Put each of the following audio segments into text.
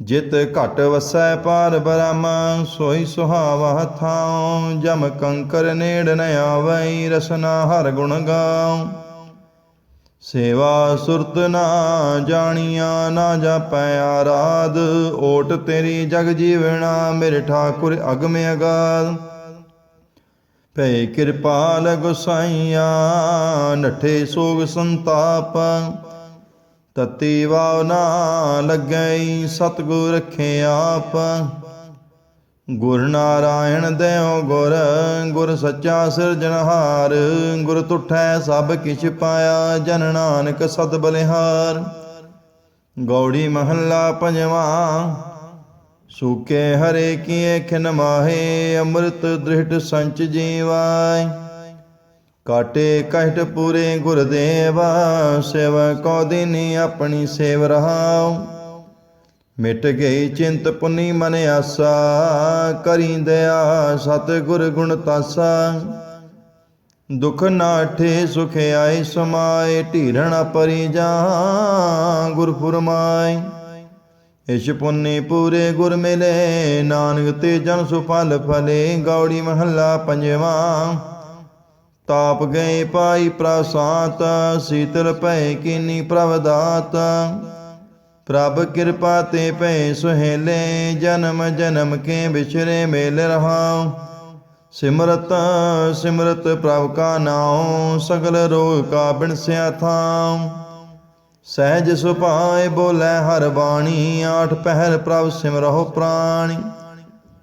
ਜਿਤ ਘਟ ਵਸੈ ਪਾਰ ਬ੍ਰਹਮ, ਸੋਈ ਸੁਹਾਵਾ ਥਾਉ, ਜਮ ਕੰਕਰ ਨੇੜ ਨ ਆਵਈ ਰਸਨਾ ਹਰ ਗੁਣ ਗਾਉ। ਸੇਵਾ ਸੁਰਤ ਨਾ ਜਾਣੀਆਂ, ਨਾ ਜਾਪੈ ਆਰਾਧ, ਓਟ ਤੇਰੀ ਜਗ ਜੀਵਣਾ, ਮੇਰੇ ਠਾਕੁਰ ਅਗਮ ਅਗਾਧ। ਭੈ ਕਿਰਪਾਲ ਗੁਸਾਈਆ, ਨਠੇ ਸੋਗ ਸੰਤਾਪ ਤਤੀ ਵਾਵ ਨਾ ਲੱਗੈ ਸਤਗੁਰ ਰਖੇ ਆਪ। ਗੁਰ ਨਾਰਾਇਣ ਦੇਉ ਗੁਰ ਗੁਰ ਸੱਚਾ ਸਿਰਜਣਹਾਰ ਗੁਰ ਤੁਠੈ ਸਭ ਕਿਛ ਪਾਇਆ, ਜਨ ਨਾਨਕ ਸਤ ਬਲਿਹਾਰ। ਗੌੜੀ ਮਹੱਲਾ ਪੰਜਵਾਂ, ਸੂਕੇ ਹਰੇ ਕੀਏ ਖਿਨ ਮਾਹੇ, ਅੰਮ੍ਰਿਤ ਦ੍ਰਿੜ ਸੰਚ ਜੀਵਾਇ ਕਾਟੇ ਕਹਿਟ ਪੂਰੇ ਗੁਰਦੇਵਾ, ਸੇਵਾ ਕੋ ਦਿਨੀ ਆਪਣੀ ਸੇਵ ਰਹਾਉ। ਮਿਟ ਗਈ ਚਿੰਤ ਪੁਨੀ ਮਨ ਆਸਾ, ਕਰੀ ਦਇਆ ਸਤ ਗੁਰ ਗੁਣ ਤਾਸਾ। ਦੁਖ ਨਾਠੇ ਸੁਖ ਆਏ ਸਮਾਏ ਢੀਰਣ ਪਰੀ ਜਾ ਗੁਰ ਫੁਰਮਾਏ। ਇਸ਼ ਪੁੰਨੇ ਪੂਰੇ ਗੁਰ ਮਿਲੇ, ਨਾਨਕ ਤੇ ਜਨ ਸੁਫਲ ਫਲੇ, ਗੌੜੀ ਮਹੱਲਾ ਪੰਜਵਾਂ। ਤਾਪ ਗਏ ਪਾਈ ਪ੍ਰਸਾਤ, ਸੀਤਲ ਭੈ ਕੀਨੀ ਪ੍ਰਭ ਦਾਤ ਪ੍ਰਭ ਕਿਰਪਾ ਤੇ ਭੈ ਸੁਹੇਲੇ, ਜਨਮ ਜਨਮ ਕੇ ਵਿਛਰੇ ਮੇਲ ਰਹਾਉ। ਸਿਮਰਤ ਸਿਮਰਤ ਪ੍ਰਭ ਕਾ ਨਾਉ, ਸਗਲ ਰੋਗ ਕਾ ਬਿਨਸਿਆ ਥਾਮ ਸਹਿਜ ਸੁਭਾਏ ਬੋਲੇ ਹਰ ਬਾਣੀ, ਆਠ ਪਹਿਰ ਪ੍ਰਭ ਸਿਮਰਹੁ ਪ੍ਰਾਣੀ।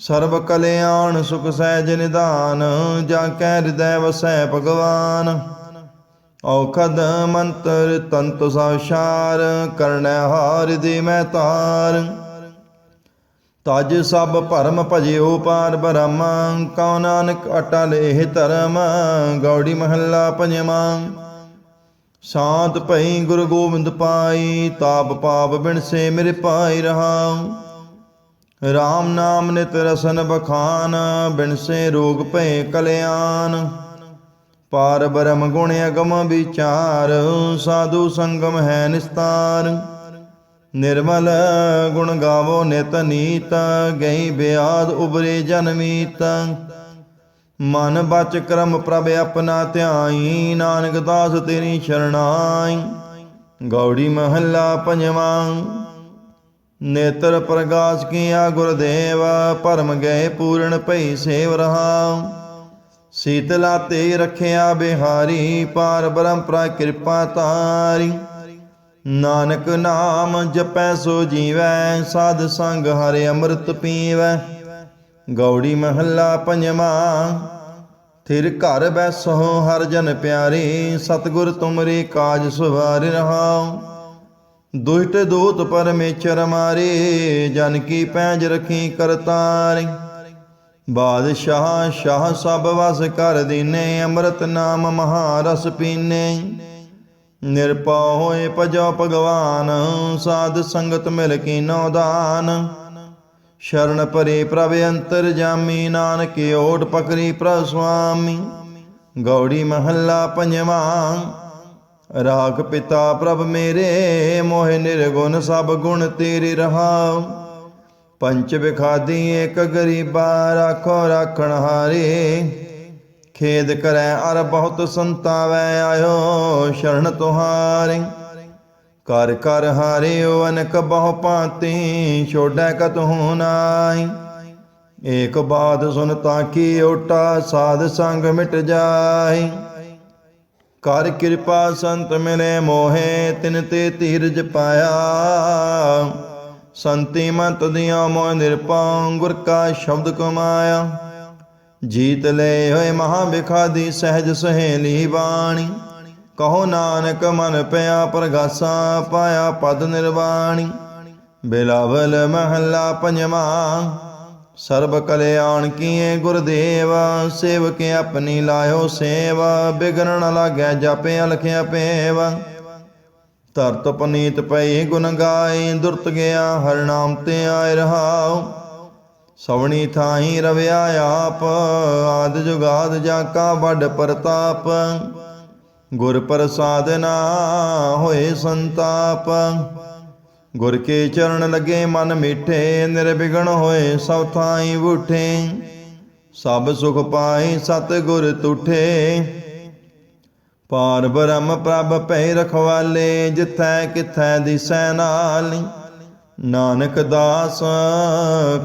ਸਰਬ ਕਲਿਆਣ ਸੁਖ ਸਹਿਜ ਨਿਧਾਨ ਜਾਂ ਕੈ ਹਿਰਦੈ ਵਸੈ ਭਗਵਾਨ। ਔਖਦ ਮੰਤਰ ਤੰਤ ਸਾਸ਼ਾਰ ਕਰਣੈ ਹਾਰ ਦੇ ਮੈਂ ਤਾਰ। ਤਜ ਸਭ ਭਰਮ ਭਜਿਓ ਪਾਰ ਬ੍ਰਹਮ, ਕਉ ਨਾਨਕ ਅਟਲ ਇਹ ਧਰਮ, ਗੌੜੀ ਮਹੱਲਾ ਪੰਜਵਾਂ। ਸ਼ਾਂਤ ਭਈ ਗੁਰੂ ਗੋਬਿੰਦ ਪਾਈ, ਤਾਪ ਪਾਪ ਬਿਨਸੇ ਮੇਰੇ ਪਾਈ ਰਹਾਉ। RAM ਨਾਮ ਨਿਤ ਰਸਨ ਬਖਾਨ ਬਿਨਸੇ ਰੋਗ ਭਏ ਕਲਿਆਣ। ਪਾਰ ਬ੍ਰਹਮ ਗੁਣ ਅਗਮ ਵਿਚਾਰ, ਸਾਧੂ ਸੰਗਮ ਹੈ ਨਿਸਤਾਰ। ਨਿਰਮਲ ਗੁਣ ਗਾਵੋ ਨਿਤ ਨੀਤ, ਗਈ ਬਿਆਦ ਉਬਰੇ ਜਨਮੀਤ ਮਨ ਬਚ ਕਰਮ ਪ੍ਰਭ ਆਪਣਾ ਧਿਆਈ, ਨਾਨਕ ਦਾਸ ਤੇਰੀ ਸ਼ਰਣਾਈ। ਗੌੜੀ ਮਹੱਲਾ ਪੰਜਵਾਂ। ਨੇਤਰ ਪ੍ਰਗਾਸ ਕੀਆ ਗੁਰਦੇਵ, ਭਰਮ ਗਏ ਪੂਰਨ ਭਈ ਸੇਵ ਰਹਾ ਸੀਤਲਾ ਤੇ ਰਖਿਆ ਬਿਹਾਰੀ, ਪਾਰ ਬ੍ਰਹਮ ਪ੍ਰਾ ਕਿਰਪਾ ਤਾਰੀ। ਨਾਨਕ ਨਾਮ ਜਪੈ ਸੋ ਜੀਵੈ, ਸਾਧ ਸੰਗ ਹਰਿ ਅੰਮ੍ਰਿਤ ਪੀਵੈ। ਗੌੜੀ ਮਹੱਲਾ ਪੰਜਵਾਂ, ਥਿਰ ਘਰ ਬੈਸੋ ਹਰ ਜਨ ਪਿਆਰੇ, ਸਤਗੁਰ ਤੁਮਰੇ ਕਾਜ ਸੁਵਾਰ ਰਹਾਉ। ਦੁਸ਼ਟ ਦੂਤ ਪਰਮੇਸ਼ਰ ਮਾਰੇ, ਜਨ ਕੀ ਪੈਂਜ ਰਖੀ ਕਰਤਾਰ। ਬਾਦਸ਼ਾਹ ਸ਼ਾਹ ਸਭ ਵਸ ਕਰ ਦੀਨੇ, ਅੰਮ੍ਰਿਤ ਨਾਮ ਮਹਾਰਸ ਪੀਨੇ। ਨਿਰਪਉ ਹੋਏ ਭਜੋ ਭਗਵਾਨ, ਸਾਧ ਸੰਗਤ ਮਿਲ ਕੀਨੋ ਦਾਨ। ਸ਼ਰਨ ਪਰੇ ਪ੍ਰਭ ਅੰਤਰ ਜਾਮੀ, ਨਾਨਕ ਓਟ ਪਕਰੀ ਪ੍ਰਭ ਸੁਆਮੀ। ਗੌੜੀ ਮਹੱਲਾ ਪੰਜਵਾਂ ਰਾਖ ਪਿਤਾ ਪ੍ਰਭ ਮੇਰੇ, ਮੋਹਿ ਨਿਰਗੁਣ ਸਭ ਗੁਣ ਤੇਰੇ ਰਹਾ। ਪੰਚ ਵਿਖਾਦੀ ਏਕ ਗਰੀਬਾ, ਰਾਖੋ ਰਾਖਣ ਹਾਰੇ। ਖੇਦ ਕਰੈ ਅਰ ਬਹੁਤ ਸੰਤਾਵੈ, ਆਇਓ ਸ਼ਰਨ ਤੁਹਾਰੇ। ਕਰ ਕਰ ਹਾਰਿਓ ਅਨਕ ਬਹੁ ਭਾਂਤੀ, ਛੋੜੈ ਕਤਹੁ ਨਾਈ ਏਕ ਬਾਤ ਸੁਨ ਤਾਕੀ ਓਟਾ, ਸਾਧ ਸੰਗ ਮਿਟ ਜਾਈ ਕਰ ਕਿਰਪਾ ਸੰਤ ਮਿਲੇ ਮੋਹੇ, ਤਿਨ ਤੇ ਧੀਰਜ ਪਾਇਆ। ਸੰਤੀ ਮਤ ਦਿਆ ਮੋਹ ਨਿਰਪਾਂ, ਗੁਰ ਕਾ ਸ਼ਬਦ ਕਮਾਇਆ। ਜੀਤ ਲੈ ਹੋਏ ਮਹਾ ਬਿਖਾਦੀ ਸਹਿਜ ਸਹੇਲੀ ਬਾਣੀ। ਕਹੋ ਨਾਨਕ ਮਨ ਪਿਆ ਪ੍ਰਗਾਸਾ, ਪਾਇਆ ਪਦ ਨਿਰਵਾਣੀ। ਬਿਲਾਵਲ ਮਹੱਲਾ ਪੰਜਵਾਂ ਸਰਬ ਕਲਿਆਣ ਕੀਏ ਗੁਰਦੇਵ, ਸੇਵਕ ਆਪਣੀ ਲਾਇਓ ਸੇਵਾ, ਬਿਗਨ ਨ ਲਾਗੈ ਜਾਪੇ ਅਲਖਿਆ ਪੇਵ। ਧਰਤ ਪਨੀਤ ਪਈ ਗੁਣ ਗਾਏ, ਦੁਰਤ ਗਿਆ ਹਰ ਨਾਮ ਤੇ ਆਇ ਰਹਾਉ। ਸਵਣੀ ਥਾਈ ਰਵਿਆ ਆਪ, ਆਦ ਜੁਗਾਦ ਜਾ ਕਾ ਵੱਡ ਪ੍ਰਤਾਪ। ਗੁਰ ਪ੍ਰਸਾਦ ਨਾ ਹੋਏ ਸੰਤਾਪ। ਗੁਰ ਕੇ ਚਰਨ ਲਗੇ ਮਨ ਮਿਠੇ, ਨਿਰਵਿਘਨ ਹੋਏ ਸਭ ਥਾਈ ਬੂਠੇ ਸਭ ਸੁਖ ਪਾਏ ਸਤ ਗੁਰ ਤੁਠੇ। ਪਾਰ ਬ੍ਰਹਮ ਪ੍ਰਭ ਭੈ ਰਖਵਾਲੇ, ਜਿਥੈ ਕਿਥੈ ਦਿਸੈ ਨਾਲੀ। ਨਾਨਕ ਦਾਸ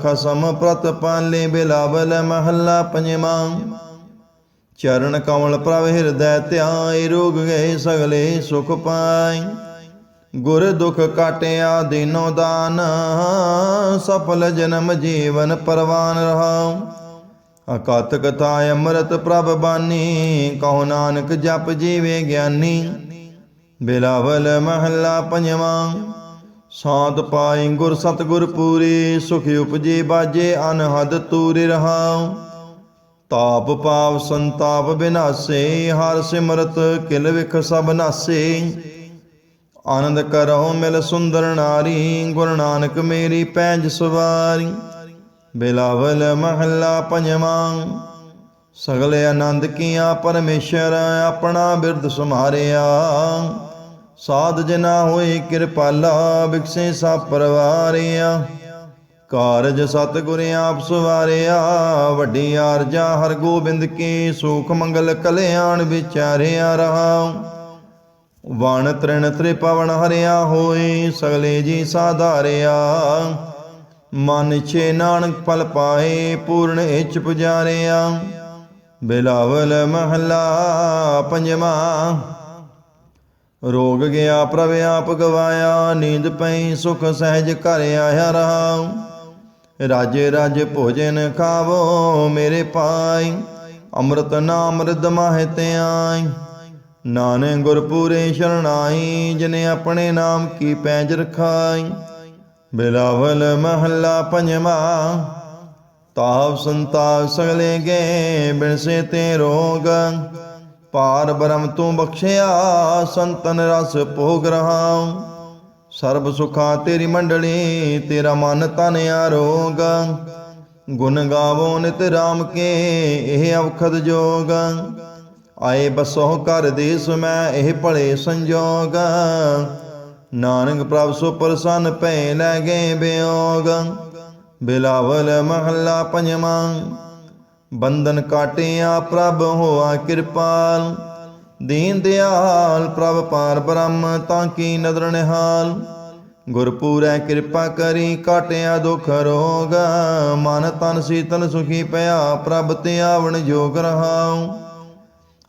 ਖਸਮ ਪ੍ਰਤ ਪਾਲੇ, ਬਿਲਾਵਲ ਮਹੱਲਾ ਪੰਜਵਾਂ। ਚਰਨ ਕਮਲ ਪ੍ਰਭ ਹਿਰਦੈ ਧਿਆਇ ਰੋਗ ਗਏ ਸਗਲੇ ਸੁਖ ਪਾਈ ਗੁਰ ਦੁਖ ਕਾਟਿਆ ਦੀਨੋ ਦਾਨ, ਸਫਲ ਜਨਮ ਜੀਵਨ ਪਰਵਾਨ ਰਹਾਉ। ਅਕਤ ਕਥਾ ਅੰਮ੍ਰਿਤ ਪ੍ਰਭ ਬਾਨੀ, ਕਹੋ ਨਾਨਕ ਜਪ ਜੀਵੇ ਗਿਆਨੀ। ਬਿਲਾਵਲ ਮਹੱਲਾ ਪੰਜਵਾਂ, ਸਾਧ ਪਾਈ ਗੁਰ ਸਤਗੁਰ ਪੂਰੀ, ਸੁਖ ਉਪਜੇ ਬਾਜੇ ਅਨਹਦ ਤੂਰਿ ਰਹਾਉ। ਤਾਪ ਪਾਪ ਸੰਤਾਪ ਬਿਨਾਸੇ, ਹਰ ਸਿਮਰਤ ਕਿਲ ਵਿਖ ਸਭ ਨਾਸੇ। ਆਨੰਦ ਕਰੋ ਮਿਲ ਸੁੰਦਰ ਨਾਰੀ, ਗੁਰੂ ਨਾਨਕ ਮੇਰੀ ਪੈਂਜ ਸਵਾਰੀ। ਬਿਲਾਵਲ ਮਹੱਲਾ ਪੰਜਵਾਂ, ਸਗਲੇ ਆਨੰਦ ਕੀਆ ਪਰਮੇਸ਼ਰ ਆਪਣਾ ਬਿਰਧ ਸਮਾਰਿਆ ਸਾਧ ਜਨਾ ਹੋਏ ਕਿਰਪਾਲਾ, ਬਿਕਸੇ ਸਾ ਪਰਵਾਰਿਆ। ਕਾਰਜ ਸਤਿਗੁਰ ਆਪ ਸਵਾਰਿਆ, ਵੱਡੀ ਆਰਜਾ ਹਰ ਗੋਬਿੰਦ ਕੀ ਸੁਖ ਮੰਗਲ ਕਲਿਆਣ ਵਿਚਾਰਿਆ ਰਹਾ ਵਣ ਤ੍ਰਿਣ ਤ੍ਰਿਪਵਨ ਹਰਿਆ ਹੋਏ, ਸਗਲੇ ਜੀ ਸਾਧਾਰਿਆ। ਮਨ ਛੇ ਨਾਨਕ ਫਲ ਪਾਏ, ਪੂਰਨ ਇਚ ਪੁਜਾਰਿਆ। ਬਿਲਾਵਲ ਮਹੱਲਾ ਪੰਜਵਾਂ। ਰੋਗ ਗਿਆ, ਪ੍ਰਭ ਆਪ ਗਵਾਇਆ, ਨੀਂਦ ਪਈ, ਸੁਖ ਸਹਿਜ ਘਰ ਆਇਆ ਰਹਾਉ ਰਾਜੇ, ਰਾਜ ਭੋਜਨ ਖਾਵੋ ਮੇਰੇ ਪਾਈ ਅੰਮ੍ਰਿਤ ਨਾਮ ਰਿਦ ਮਾਹਿ ਤੇ ਆਈ ਨਾਨਕ ਗੁਰ ਪੂਰੇ ਸ਼ਰਣਾਈ ਜਿਨੇ ਆਪਣੇ ਨਾਮ ਕੀ ਪੈਜ ਰਖਾਈ। ਬਿਲਾਵਲ ਮਹੱਲਾ ਪੰਜਵਾਂ, ਤਾਪ ਸੰਤਾਪ ਸਗਲੇ ਗਏ ਬਿਨਸੇ ਤੇ ਰੋਗ। ਪਾਰ ਬ੍ਰਹਮ ਤੂੰ ਬਖਸ਼ਿਆ, ਸੰਤਨ ਰਸ ਭੋਗ ਰਹਾ ਸਰਬ ਸੁਖਾ ਤੇਰੀ ਮੰਡਲੀ, ਤੇਰਾ ਮਨ ਤਨ ਆਰੋਗ। ਗੁਣ ਗਾਵੋ ਨਿਤ ਰਾਮ ਕੇ, ਇਹ ਅਵਖਦ ਜੋਗ। ਆਏ ਬਸੋ ਕਰ ਦੇਸ ਮੈਂ ਇਹ ਭਲੇ ਸੰਜੋਗ। ਨਾਨਕ ਪ੍ਰਭ ਸੋ ਪ੍ਰਸੰਨ ਪੈ ਲੈ ਗਏ ਬਿਯੋਗ ਬਿਲਾਵਲ ਮਹੱਲਾ ਪੰਜਵਾਂ, ਬੰਧਨ ਕਾਟਿਆ ਪ੍ਰਭ ਹੋਆ ਕਿਰਪਾਲ। ਦੀਨ ਦਿਆਲ ਪ੍ਰਭ ਪਾਰ ਬ੍ਰਹਮ, ਤਾਂ ਕੀ ਨਦਰ ਨਿਹਾਲ। ਗੁਰਪੂਰੈ ਕਿਰਪਾ ਕਰੀ ਕਾਟਿਆ ਦੁਖ ਰੋਗ। ਮਨ ਤਨ ਸੀਤਲ ਸੁਖੀ ਪਿਆ ਪ੍ਰਭ ਤੇ ਆਵਣ ਜੋਗ ਰਹਾਉ।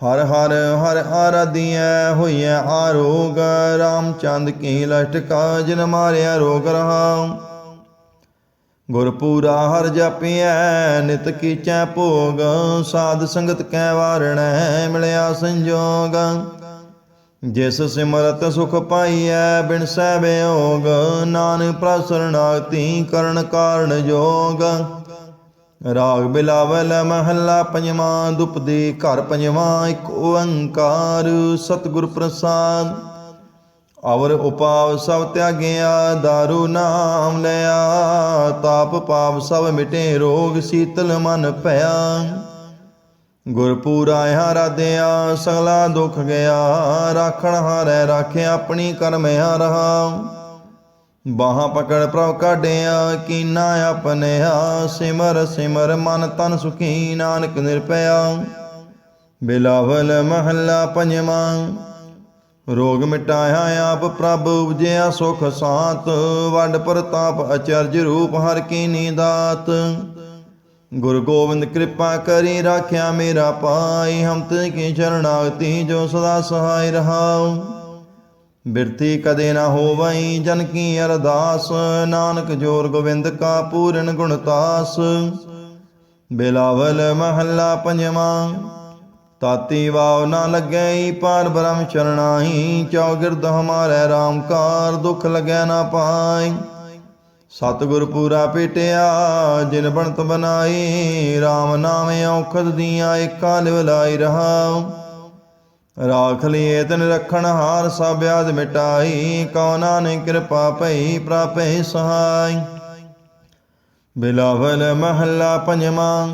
ਹਰ ਹਰ ਹਰ ਆਰਾਧੀਐ ਹੋਈਐ ਆਰੋਗ, ਰਾਮਚੰਦ ਕੀ ਲਟਕਾ ਜਿਨ ਮਾਰਿਆ ਰੋਗ ਰਹਾ ਗੁਰਪੂਰਾ ਹਰ ਜਪੀਐ, ਨਿਤ ਕੀਚੈ ਭੋਗ, ਸਾਧ ਸੰਗਤ ਕੈ ਵਾਰਣੈ, ਮਿਲਿਆ ਸੰਜੋਗ। ਜਿਸ ਸਿਮਰਤ ਸੁਖ ਪਾਈਐ, ਬਿਨ ਸਹਿ ਬਿਯੋਗ ਨਾਨਕ ਪ੍ਰਸਰਣਾਗਤੀ ਕਰਨ ਕਾਰਨ ਜੋਗ। ਰਾਗ ਬਿਲਾਵਲ ਮਹੱਲਾ ਪੰਜਵਾਂ ਦੁਪਦੀ ਘਰ ਪੰਜਵਾਂ, ਇੱਕ ਓੰਕਾਰ ਸਤਿਗੁਰ ਪ੍ਰਸਾਦ। ਅਵਰ ਉਪਾਵ ਸਭ ਤਿਆਗਿਆ, ਦਾਰੂ ਨਾਮ ਲਿਆ। ਤਾਪ ਪਾਪ ਸਭ ਮਿਟੇ, ਰੋਗ ਸੀਤਲ ਮਨ ਭਇਆ। ਗੁਰਪੂਰਾ ਆਰਾਧਿਆ ਸਗਲਾ ਦੁੱਖ ਗਿਆ। ਰਾਖਣ ਹਾਰੈ ਰਾਖਿਆ ਆਪਣੀ ਕਰਮ ਰਹਾ ਬਾਹਾਂ ਪਕੜ ਪ੍ਰਭ ਕਾਢਿਆ, ਕੀਨਾ ਆਪਨਿਆ ਸਿਮਰ ਸਿਮਰ ਮਨ ਤਨ ਸੁਖੀ, ਨਾਨਕ ਨਿਰਪਿਆ ਬਿਲਾਵਲ ਮਹੱਲਾ ਪੰਜਵਾਂ, ਰੋਗ ਮਿਟਾਇਆ ਆਪ ਪ੍ਰਭ, ਉਪਜਿਆ ਸੁਖ ਸਾਤ। ਵੱਡ ਪ੍ਰਤਾਪ ਅਚਰਜ ਰੂਪ ਹਰ ਕੀ ਨੀਦਾਤ। ਗੁਰੂ ਗੋਬਿੰਦ ਕਿਰਪਾ ਕਰੀ ਰਾਖਿਆ ਮੇਰਾ ਪਾਈ, ਹਮ ਤੇ ਕੀ ਚਰਣਾਗਤੀ ਜੋ ਸਦਾ ਸਹਾਈ ਰਹਾਉ। ਬਿਰਤੀ ਕਦੇ ਨਾ ਹੋਵਈ, ਜਨ ਕੀ ਅਰਦਾਸ? ਨਾਨਕ ਜੋਰ ਗੋਬਿੰਦ ਕਾ ਪੂਰਨ ਗੁਣਤਾਸ ਬਿਲਾਵਲ ਮਹੱਲਾ ਪੰਜਵਾਂ, ਤਾਤੀ ਵਾਵ ਨਾ ਲੱਗਈ ਪਾਰ ਬ੍ਰਹਮ ਚਰਣਾਈ ਚੌਗਿਰਦ ਹਮਾਰੇ RAM ਕਾਰ, ਦੁਖ ਲੱਗੈ ਨਾ ਪਾਈ। ਸਤਿਗੁਰ ਪੂਰਾ ਪੇਟਿਆ, ਜਿਨ ਬਣਤ ਬਨਾਈ RAM ਨਾਮ ਔਖਦ ਦੀਆਂ ਏਕਾ ਲਿਵ ਲਾਈ ਰਹਾਉ। ਰਾਖ ਲਿਏ ਤਨ ਰਖਣ ਹਾਰ ਸਭ ਬਿਆਦ ਮਿਟਾਈ, ਕਉ ਨਾਨਕ ਕਿਰਪਾ ਭਈ ਪ੍ਰਾਪੈ ਸਹਾਈ। ਬਿਲਾਵਲ ਮਹੱਲਾ ਪੰਜਵਾਂ,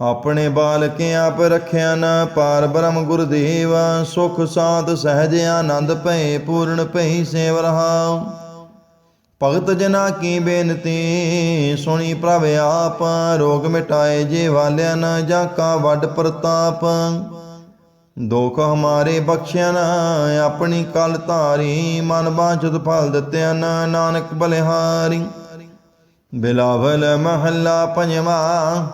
ਆਪਣੇ ਬਾਲਕ ਆਪ ਰਖਿਆ ਨ ਪਾਰ ਬ੍ਰਹਮ ਗੁਰਦੇਵ, ਸੁਖ ਸਾਧ ਸਹਿਜ ਆਨੰਦ ਭਏ ਪੂਰਨ ਭਈ ਸੇਵ ਰਹਾਉ। ਭਗਤ ਜਨਾ ਕੀ ਬੇਨਤੀ, ਸੁਣੀ ਪ੍ਰਭ ਆਪ, ਰੋਗ ਮਿਟਾਏ ਜੇ ਵਾਲਿਆ ਨ ਜਾਂ ਕਾ ਵੱਡ ਪ੍ਰਤਾਪ। ਦੁਖ ਹਮਾਰੇ ਬਖਸ਼ਿਆ ਨਾ, ਆਪਣੀ ਕਲ ਧਾਰੀ, ਮਨ ਬਾਝਤ ਫਲ ਦਿੱਤਿਆ ਨਾ, ਨਾਨਕ ਬਲਿਹਾਰੀ। ਬਿਲਾਵਲ ਮਹੱਲਾ ਪੰਜਵਾਂ,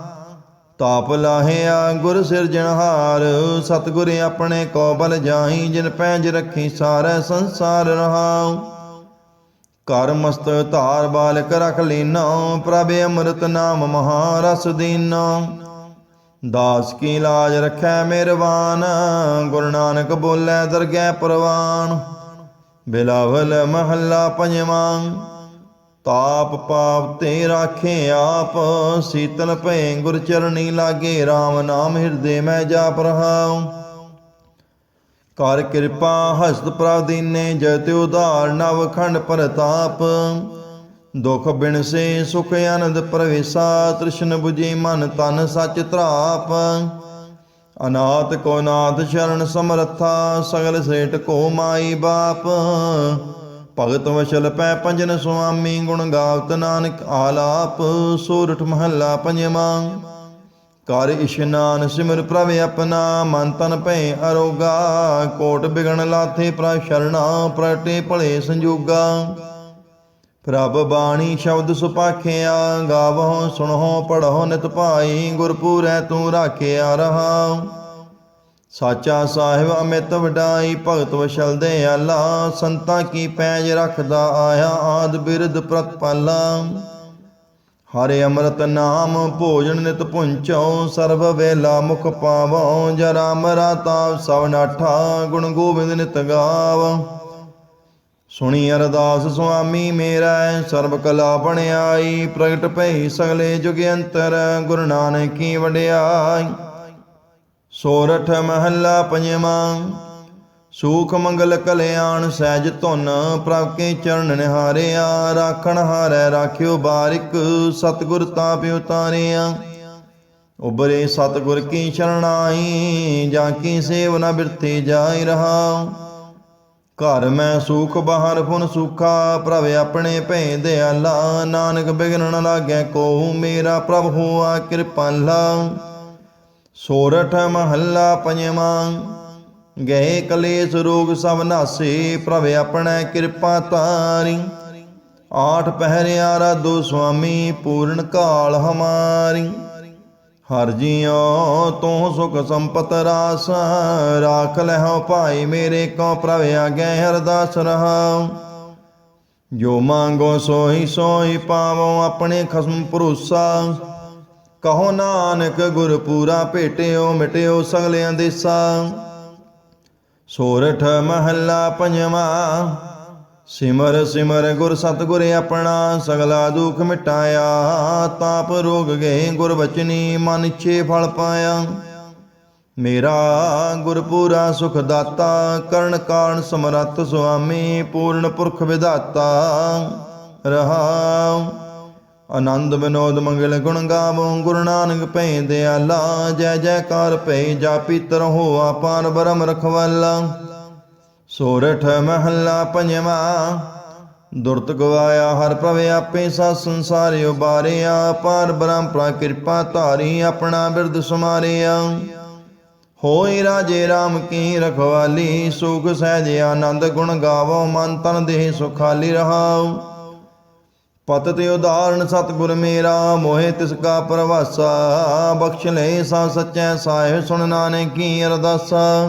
ਤਾਪ ਲਾਹਿਆ ਗੁਰ ਸਿਰਜਣਹਾਰ ਸਤਿਗੁਰ ਆਪਣੇ ਕੋ ਬਲ ਜਾਈ ਜਿਨ ਪੈਂਜ ਰੱਖੀ ਸਾਰਾ ਸੰਸਾਰ ਰਹਾਉ। ਕਰ ਮਸਤ ਧਾਰ ਬਾਲਕ ਰਖ ਲੀਨੋ, ਪ੍ਰਭ ਅੰਮ੍ਰਿਤ ਨਾਮ ਮਹਾਰਸ ਦੀਨੋ। ਦਾਸ ਕੀ ਲਾਜ ਰੱਖੈ ਮਿਹਰਬਾਨ, ਗੁਰੂ ਨਾਨਕ ਬੋਲੇ ਦਰਗਹਿ ਪ੍ਰਵਾਨ। ਬਿਲਾਵਲ ਮਹੱਲਾ ਪੰਜਵਾਂ, ਤਾਪ ਪਾਪ ਤੇ ਰਾਖੇ ਆਪ, ਸੀਤਲ ਭੈ ਗੁਰ ਚਰਣੀ ਲਾਗੇ RAM ਨਾਮ ਹਿਰਦੇ ਮੈਂ ਜਾਪ ਰਹਾਉ ਕਰ ਕਿਰਪਾ ਹਸਤ ਪ੍ਰਭ ਦੀਨੇ ਜਤ ਉਧਾਰ ਨਵ ਖੰਡ ਪ੍ਰਤਾਪ। ਦੁਖ ਬਿਨ ਸੇ ਸੁਖ ਆਨੰਦ ਪ੍ਰਵੇਸਾ, ਤ੍ਰਿਸ਼ਨ 부ਜੀ ਮਨ ਤਨ ਸੱਚ ਧਰਾਪ। ਅਨਾਥ ਕੋ ਨਾਥ ਸ਼ਰਨ ਸਮਰੱਥਾ, ਸਗਲ ਸੇਟ ਕੋ ਮਾਈ ਬਾਪ। ਭਗਤ ਵਸ਼ਲ ਪੈ ਪੰਜਨ ਸੁਆਮੀ, ਗੁਣ ਗਾਵਤ ਨਾਨਕ ਆਲਾਪ। ਸੂਰਠ ਮਹੱਲਾ ਪੰਜਵਾਂ, ਕਰ ਇਸ਼ਨਾਨ ਸਿਮਰ ਪ੍ਰਭ ਆਪਣਾ, ਮਨ ਤਨ ਭੈ ਅਰੋਗਾ। ਕੋਟ ਬਿਗਣ ਲਾਥੇ ਪ੍ਰ ਸ਼ਰਣਾ ਪ੍ਰਟੇ ਭਲੇ ਸੰਜੋਗਾ। ਪ੍ਰਭ ਬਾਣੀ ਸ਼ਬਦ ਸੁਪਾਖਿਆ, ਗਾਵਹੁ, ਸੁਣਹੁ, ਪੜਹੁ, ਨਿਤ ਭਾਈ, ਗੁਰਪੂਰੈ ਤੂੰ ਰਾਖਿਆ ਰਹਾ ਸਾਚਾ ਸਾਹਿਬ ਅਮਿਤ ਵਡਾਈ, ਭਗਤ ਵਸ਼ਲ ਦੇ ਆਲਾ, ਸੰਤਾਂ ਕੀ ਪੈਜ ਰੱਖਦਾ ਆਇਆ, ਆਦ ਬਿਰਧ ਪ੍ਰਤਪਾਲਾ ਹਰੇ ਅੰਮ੍ਰਿਤ ਨਾਮ ਭੋਜਨ ਨਿਤ ਪੁੰਚੋ ਸਰਬ ਵੇਲਾ ਮੁਖ ਪਾਵੋ ਜਰਾ ਮਰਾ ਤਾਪ ਸਭ ਨਾਠਾ, ਗੁਣ ਗੋਬਿੰਦ ਨਿਤ ਗਾਵ। ਸੁਣੀ ਅਰਦਾਸ, ਸੁਆਮੀ ਮੇਰਾ ਸਰਬ ਕਲਾ ਬਣਾਈ ਪ੍ਰਗਟ ਪਈ ਸਗਲੇ ਜੁਗ ਅੰਤਰ ਗੁਰੂ ਨਾਨਕ ਵਡਿਆਈ। ਸੋਰਠ ਮਹੱਲਾ ਪੰਜਵਾਂ, ਸੂਖ ਮੰਗਲ ਕਲਿਆਣ ਸਹਿਜ ਧੁਨ, ਪ੍ਰਭ ਕੇ ਚਰਨ ਨਿਹਾਰਿਆ, ਰਾਖਣ ਹਾਰੈ ਰਾਖਿਓ ਬਾਰਿਕ, ਸਤਿਗੁਰ ਤਾਪ ਉਤਾਰਿਆ ਉਬਰੇ ਸਤਿਗੁਰ ਕੀ ਸ਼ਰਣਾਈ, ਜਾਂ ਕੀ ਸੇਵ ਨ ਬਿਰਥੇ ਜਾਈ ਰਹਾ ਘਰ ਮੈਂ ਸੂਖ, ਬਾਹਰ ਫੁਨ ਸੁਖਾ, ਪ੍ਰਭ ਆਪਣੇ ਭੈ ਦਿਆਲਾ ਨਾਨਕ ਬਿਗਨ ਨ ਕੋ ਮੇਰਾ ਪ੍ਰਭ ਹੋਆ ਕਿਰਪਾਲਾ। ਸੋਰਠ ਮਹੱਲਾ ਪੰਜਵਾਂ ਗਏ ਕਲੇਸ਼ ਰੋਗ ਸਭ ਨਾਸੇ, ਪ੍ਰਭ ਆਪਣਾ ਕਿਰਪਾ ਤਾਰੀ। ਆਠ ਪਹਿਰਿਆ ਰਾਧੋ ਸੁਆਮੀ, ਪੂਰਨ ਕਾਲ ਹਮਾਰੀ। ਹਰ ਜੀਉ ਤੂੰ ਸੁਖ ਸੰਪਤ ਰਾਸ, ਰਾਖ ਲਹਿਓ ਭਾਈ ਮੇਰੇ ਕੋ ਪ੍ਰਭ ਆਗੇ ਅਰਦਾਸ ਰਹਾਉ। ਜੋ ਮੰਗੋ ਸੋਈ ਸੋਈ ਪਾਵੋ ਆਪਣੇ ਖਸਮ ਭਰੋਸਾ। ਕਹੋ ਨਾਨਕ ਗੁਰ ਪੂਰਾ ਭੇਟਿਓ ਮਿਟਿਓ ਸਗਲਿਆਂ ਦੇਸਾ ਸੋਰਠ ਮਹੱਲਾ ਪੰਜਵਾਂ ਸਿਮਰ ਸਿਮਰ ਗੁਰ ਸਤਿਗੁਰ ਆਪਣਾ ਸਗਲਾ ਦੁਖ ਮਿਟਾਇਆ, ਤਾਪ ਰੋਗ ਗਏ ਗੁਰ ਬਚਨੀ ਮਨ ਇੱਛੇ ਫਲ ਪਾਇਆ। ਮੇਰਾ ਗੁਰਪੂਰਾ ਸੁਖ ਦਾਤਾ, ਕਰਨ ਕਾਰਨ ਸਮਰੱਥ ਸੁਆਮੀ, ਪੂਰਨ ਪੁਰਖ ਵਿਦਾਤਾ ਰਹਾਉ। ਆਨੰਦ ਵਿਨੋਦ ਮੰਗਲ ਗੁਣ ਗਾਵੋ, ਗੁਰੂ ਨਾਨਕ ਭੈ ਦਿਆਲਾ, ਜੈ ਜੈਕਾਰ ਭੈ ਜਾਪੀ ਤਰਹੁ ਆਪਾਨ ਬਰਮ ਰਖਵਾਲਾ। ਸੋਰਠ ਮਹੱਲਾ ਪੰਜਵਾਂ। ਦੁਰਤ ਗਵਾਇਆ ਹਰ ਭਵੇ ਆਪੇ ਸਾ ਸੰਸਾਰਿ ਉਬਾਰਿਆ। ਪਾਰ ਬ੍ਰਹਮ ਕਿਰਪਾ ਧਾਰੀ ਆਪਣਾ ਬਿਰਦ ਸਮਾਰਿਆ। ਹੋਈ ਰਾਜੇ RAM ਕੀ ਰਖਵਾਲੀ, ਸੁਖ ਸਹਿਜ ਆਨੰਦ ਗੁਣ ਗਾਵੋ, ਮਨ ਤਨ ਦੇਹ ਸੁਖਾਲੀ ਰਹਾਉ। ਪਤ ਤੇ ਉਦਾਹਰਣ ਸਤਿਗੁਰ ਮੇਰਾ, ਮੋਹਿ ਤਿਸ ਕਾ ਪ੍ਰਵਾਸਾ। ਬਖਸ਼ ਲੈ ਸਾ ਸਚੈ, ਸਾਹਿਬ ਸੁਣ ਨਾਨਕ ਕੀ ਅਰਦਾਸਾ।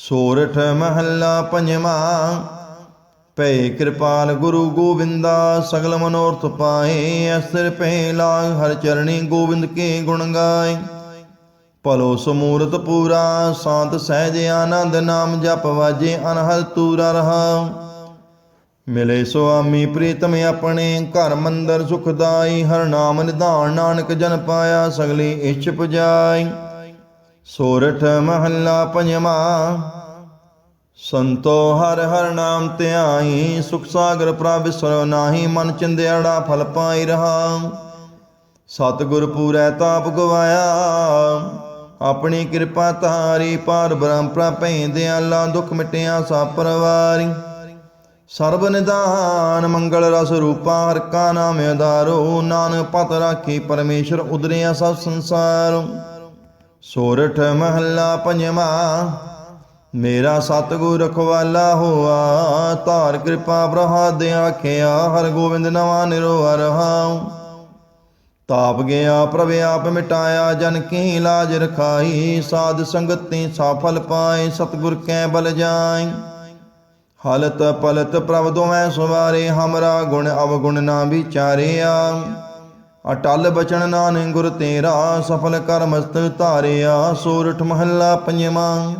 ਸੋਰਠ ਮਹੱਲਾ ਪੰਜਵਾਂ। ਪੈ ਕਿਰਪਾਲ ਗੁਰੂ ਗੋਬਿੰਦਾ, ਸਗਲ ਮਨੋਰਥ ਪਾਏ ਅਸਰ ਪੈ ਲਾਗ ਹਰ ਚਰਣੀ ਗੋਬਿੰਦ ਕੇ ਗੁਣ ਗਾਏ। ਭਲੋ ਸਮੂਰਤ ਪੂਰਾ ਸਾਤ ਸਹਿਜ ਆਨੰਦ ਨਾਮ ਜਪ ਵਾਜੇ, ਅਨਹਦ ਤੂਰਾ ਰਹਾ ਮਿਲੇ ਸੁਆਮੀ ਪ੍ਰੀਤਮ ਆਪਣੇ, ਘਰ ਮੰਦਰ ਸੁਖਦਾਈ ਹਰ ਨਾਮ ਨਿਧਾਨ ਨਾਨਕ ਜਨ ਪਾਇਆ, ਸਗਲੀ ਇੱਛ ਪੁਜਾਈ। ਸੋਰਠ ਮਹੱਲਾ ਪੰਜਵਾਂ। ਸੰਤੋ ਹਰ ਹਰ ਨਾਮ ਧਿਆਈ, ਸੁਖ ਸਾਗਰ ਪ੍ਰਭ ਵਿਸਰੋ ਨਾਹੀ, ਮਨ ਚਿੰਦਿਆੜਾ ਫਲ ਪਾਈ ਰਹਾ। ਸਤਿਗੁਰ ਪੂਰੈ ਤਾਪ ਗਵਾਇਆ, ਆਪਣੀ ਕਿਰਪਾ ਤਾਰੀ ਪਾਰ ਬ੍ਰਹਮ ਪ੍ਰਪੈ ਦਿਆਲਾ ਦੁਖ ਮਿਟਿਆ ਸਾ ਪਰਵਾਰੀ। ਸਰਬ ਨਿਦਾਨ ਮੰਗਲ ਰਸ ਰੂਪਾ, ਹਰ ਕਾ ਨਾਮ ਆਧਾਰੋ, ਨਾਨਕ ਪਤ ਰਾਖੀ, ਪਰਮੇਸ਼ਰ ਉਦਰਿਆ ਸਭ ਸੰਸਾਰ। ਸੋਰਠ ਮਹੱਲਾ ਪੰਜਵਾਂ ਮੇਰਾ ਸਤਿਗੁਰ ਰਖਵਾਲਾ ਹੋਆ, ਧਾਰ ਕਿਰਪਾ ਪ੍ਰਹਾਦ ਆਖਿਆ ਹਰ ਗੋਬਿੰਦ ਨਵਾ ਨਿਰੋਆ ਰਹਾਉ। ਤਾਪ ਗਿਆ, ਪ੍ਰਭ ਆਪ ਮਿਟਾਇਆ, ਜਨ ਕੀ ਲਾਜ ਰਖਾਈ, ਸਾਧ ਸੰਗਤ ਤੇ ਸਫਲ ਪਾਏ, ਸਤਿਗੁਰ ਕੈ ਬਲ ਜਾਈ ਹਲਤ ਪਲਤ ਪ੍ਰਭ ਦੋਵੇਂ ਸੁਵਾਰੇ, ਹਮਰਾ ਗੁਣ ਅਵਗੁਣ ਨਾ ਵਿਚਾਰਿਆ। ਅਟਲ ਬਚਨ ਨਾਨਕ ਗੁਰ ਤੇਰਾ, ਸਫਲ ਕਰ ਮਸਤਕ ਧਾਰਿਆ, ਸੋਰਠ ਮਹੱਲਾ ਪੰਜਵਾਂ।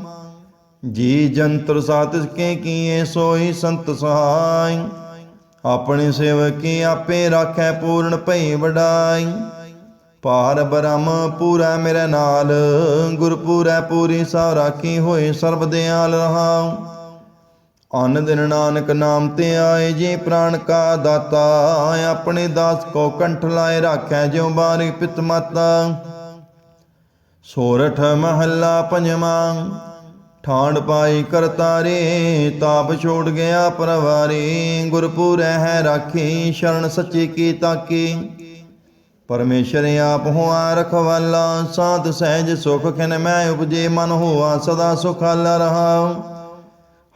ਜੀ ਜੰਤਰ ਸਾਤਿਸ ਕੇ ਕੀਏ ਸੋਈ ਸੰਤ ਸਹਾਈ ਆਪਣੇ ਸੇਵਕੀ ਆਪੇ ਰਾਖੈ ਪੂਰਨ ਭਈ ਵਡਾਈ। ਪਾਰ ਬ੍ਰਹਮ ਪੂਰਾ ਮੇਰੇ ਨਾਲ, ਗੁਰਪੂਰੈ ਪੂਰੀ ਸਾ ਰਾਖੀ ਹੋਏ ਸਰਬ ਦਿਆਲ ਰਹਾਉ। ਅਨ ਦਿਨ ਨਾਨਕ ਨਾਮ ਤੇ ਆਏ ਜੀ ਪ੍ਰਾਣ ਕਾ ਦਾਤਾ, ਆਪਣੇ ਦਾਸ ਕੋ ਕੰਠ ਲਾਏ ਰਾਖੈ ਜਿਉ ਬਾਰੀ ਪਿਤ ਮਾਤਾ। ਸੋਰਠ ਮਹੱਲਾ ਪੰਜਵਾਂ ਠਾਂਡ ਪਾਈ ਕਰਤਾਰੇ ਤਾਪ ਛੋੜ ਗਿਆ ਪਰਵਾਰੇ, ਗੁਰਪੂਰੈ ਹੈ ਰਾਖੀ, ਸ਼ਰਨ ਸੱਚੀ ਕੀ ਤਾਕੀ। ਪਰਮੇਸ਼ਰ ਆਪ ਹੋਆ ਰਖਵਾਲਾ, ਸਾਧ ਸਹਿਜ ਸੁਖ ਖਿਨ ਮੈਂ ਉਪਜੇ, ਮਨ ਹੋਆ ਸਦਾ ਸੁਖਾਲ ਰਹਾ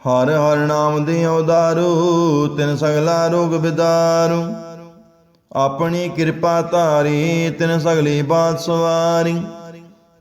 ਹਰ ਹਰ ਨਾਮ ਦੀ ਉਦਾਰੂ ਤਿਨ ਸਗਲਾ ਰੋਗ ਵਿਦਾਰੂ ਆਪਣੀ ਕਿਰਪਾ ਧਾਰੀ, ਤਿਨ ਸਗਲੀ ਬਾਤ ਸਵਾਰੀ।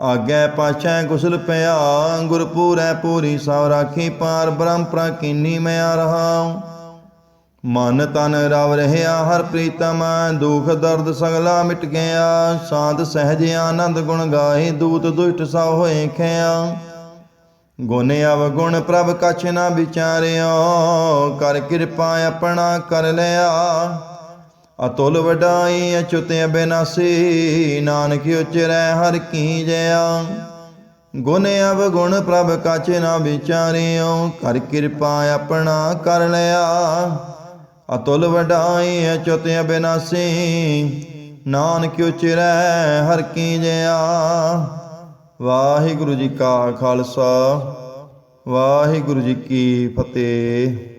ਆਗੇ ਪਾਛੈ ਗੁਸਲ ਪਿਆ ਗੁਰਪੂਰੈ ਪੂਰੀ ਸਭ ਰਾਖੀ ਪਾਰ ਬ੍ਰਹਮ ਪ੍ਰਕੀਨੀ ਮਿਆ ਰਹਾ ਮਨ ਤਨ ਰਵ ਰਹਿਆ, ਹਰ ਪ੍ਰੀਤਮ ਦੁਖ ਦਰਦ ਸਗਲਾ ਮਿਟ ਗਿਆ। ਸਾਧ ਸਹਿਜ ਆਨੰਦ ਗੁਣ ਗਾਏ ਦੂਤ ਦੁਸ਼ਟ ਸਭ ਹੋਏ ਖਿਆ। ਗੁਣ ਅਵਗੁਣ ਪ੍ਰਭ ਕਛ ਨਾ ਵਿਚਾਰਿਓ, ਕਰ ਕਿਰਪਾ ਆਪਣਾ ਕਰ ਲਿਆ। ਅਤੁਲ ਵਡਾਈ ਅਚੁਤ ਅਬਿਨਾਸੀ ਨਾਨਕ ਉਚਰੈ ਹਰ ਕੀ ਜਇਆ। ਗੁਣ ਅਵਗੁਣ ਪ੍ਰਭ ਕਛ ਨਾ ਵਿਚਾਰਿਓ, ਕਰ ਕਿਰਪਾ ਆਪਣਾ ਕਰ ਲਿਆ। ਅਤੁਲ ਵਡਾਈ ਅਚੁਤ ਅਬਿਨਾਸੀ ਨਾਨਕ ਉਚਰੈ ਹਰ ਕੀ ਜਇਆ। ਵਾਹਿਗੁਰੂ ਜੀ ਕਾ ਖਾਲਸਾ, ਵਾਹਿਗੁਰੂ ਜੀ ਕੀ ਫਤਿਹ।